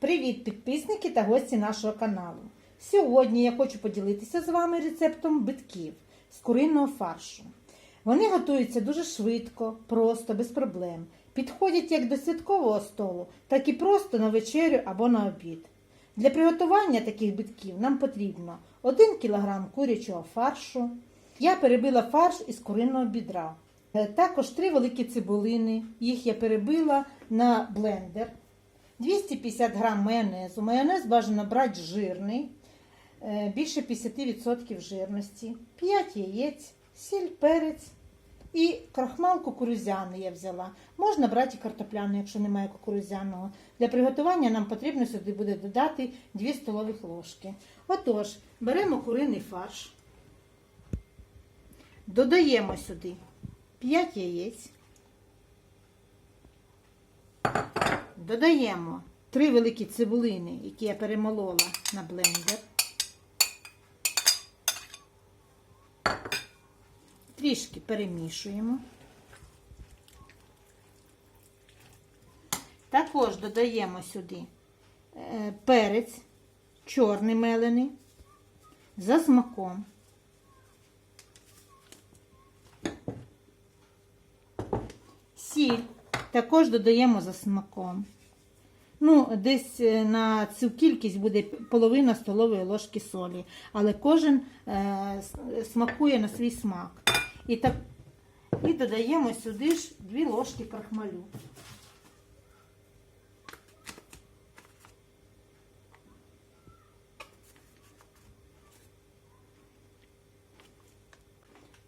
Привіт, підписники та гості нашого каналу. Сьогодні я хочу поділитися з вами рецептом битків з куриного фаршу. Вони готуються дуже швидко, просто, без проблем. Підходять як до святкового столу, так і просто на вечерю або на обід. Для приготування таких битків нам потрібно 1 кг курячого фаршу. Я перебила фарш із куриного бідра. Е, Також 3 великі цибулини. Їх я перебила на блендер. 250 грам майонезу. Майонез бажано брати жирний, е, більше 50% жирності, 5 яєць, сіль, перець і крахмал кукурузяний я взяла. Можна брати і картопляний, якщо немає кукурузяного. Для приготування нам потрібно сюди буде додати 2 столових ложки. Отож, беремо куриний фарш, додаємо сюди 5 яєць. Додаємо три великі цибулини, які я перемолола на блендер. Трішки перемішуємо. Також додаємо сюди е, перець чорний мелений за смаком. Сіль також додаємо за смаком. Ну, десь е, на цю кількість буде половина столової ложки солі, але кожен е, смакує на свій смак. І, так, і додаємо сюди ж 2 ложки крахмалю.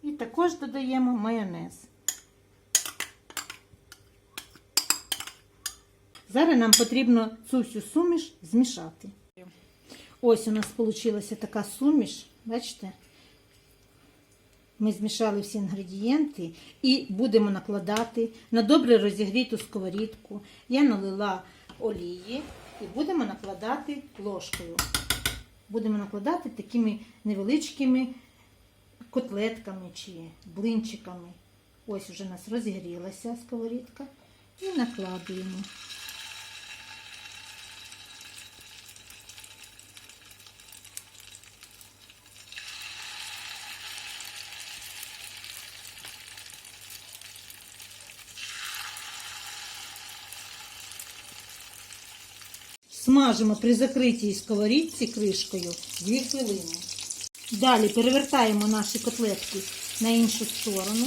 І також додаємо майонез. Зараз нам потрібно цю всю суміш змішати. Ось у нас вийшла така суміш, бачите? Ми змішали всі інгредієнти і будемо накладати на добре розігріту сковорідку. Я налила олії і будемо накладати ложкою. Будемо накладати такими невеличкими котлетками чи блинчиками. Ось вже у нас розігрілася сковорідка. І накладуємо. Смажимо при закритій сковорідці кришкою 2 хвилини. Далі перевертаємо наші котлетки на іншу сторону.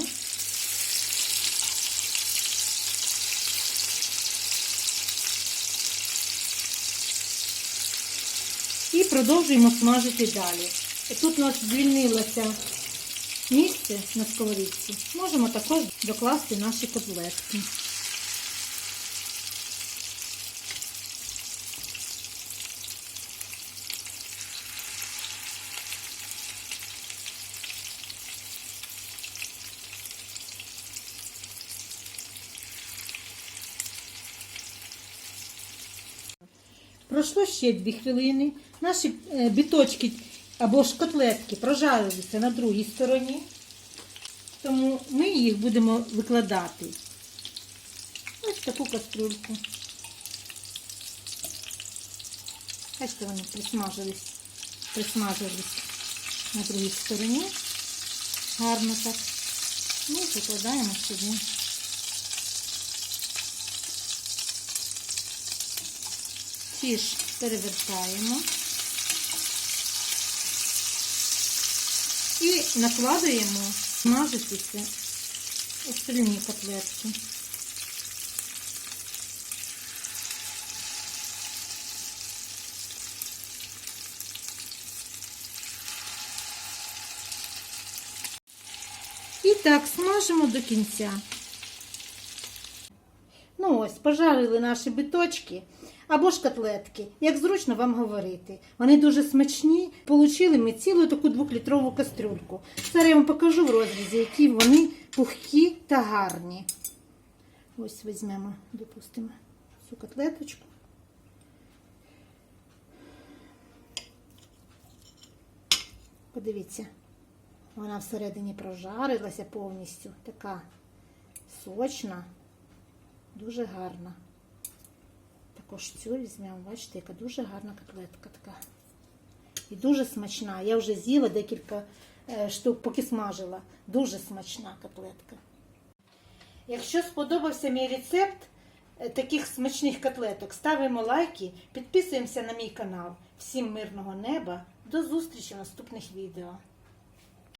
І продовжуємо смажити далі. Тут у нас звільнилося місце на сковорідці. Можемо також докласти наші котлетки. Пройшло ще 2 хвилини. Наші е, біточки або ж котлетки прожарилися на другій стороні, тому ми їх будемо викладати. Ось таку каструльку. Бачите, вони присмажились, присмажились на другій стороні. Гарно так. Ну, і викладаємо сюди. Ці перевертаємо і накладаємо смажитися остальні котлетки. І так смажимо до кінця. Ну ось, пожарили наші биточки або ж котлетки, як зручно вам говорити. Вони дуже смачні. Получили ми цілу таку двохлітрову кастрюльку. Зараз я вам покажу в розрізі, які вони пухкі та гарні. Ось візьмемо, допустимо, цю котлеточку. Подивіться, вона всередині прожарилася повністю. Така сочна, дуже гарна. Також цю візьмемо. Бачите, яка дуже гарна котлетка така. І дуже смачна. Я вже з'їла декілька е, штук, поки смажила. Дуже смачна котлетка. Якщо сподобався мій рецепт е, таких смачних котлеток, ставимо лайки, підписуємося на мій канал. Всім мирного неба. До зустрічі в наступних відео.